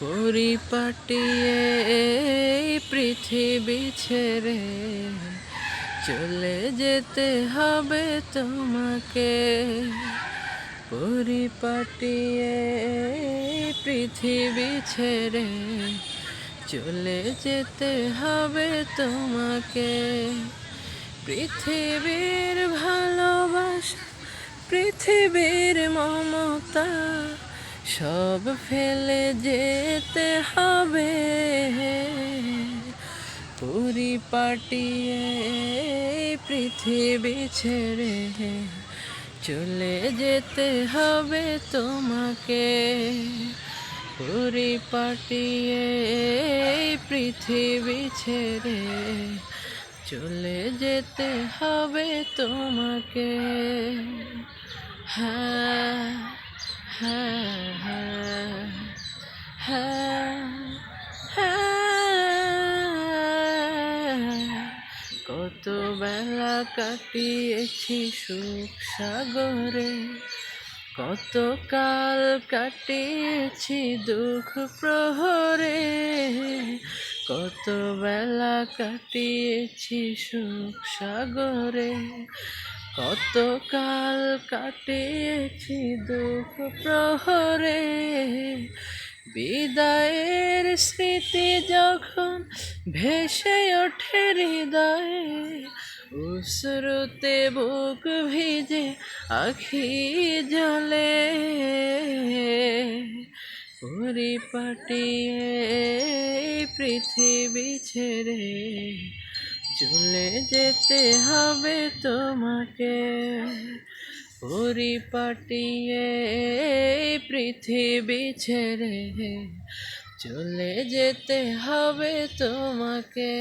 পরিপাটিয়ে এই পৃথিবী ছেড়ে চলে যেতে হবে তোমাকে। পরিপাটিয়ে পৃথিবী ছেড়ে চলে যেতে হবে তোমাকে। পৃথিবীর ভালোবাসা, পৃথিবীর মমতা সব ফেলে যেতে হবে। পরিপাটিয়ে এই পৃথিবী ছেড়ে চলে যেতে হবে তোমাকে। পরিপাটিয়ে এই পৃথিবী ছেড়ে চলে যেতে হবে তোমাকে। হ্যাঁ। কত বেলা কাটিয়েছি সুখ সাগরে কত কাল কাটিয়েছি দুঃখ প্রহরে কত বেলা কাটিয়েছি সুখ সাগরে কত কাল কাটিয়েছি দুঃখ প্রহরে, বিদায়ের স্মৃতি যখন ভেসে ওঠে হৃদয়ে, উসরুতে বুক ভিজে আখি জলে পরিপাটিয়ে পৃথিবী ছেড়ে চলে যেতে হবে তোমাকে। পরিপাটিয়ে পৃথিবী ছেড়ে চলে যেতে হবে তোমাকে।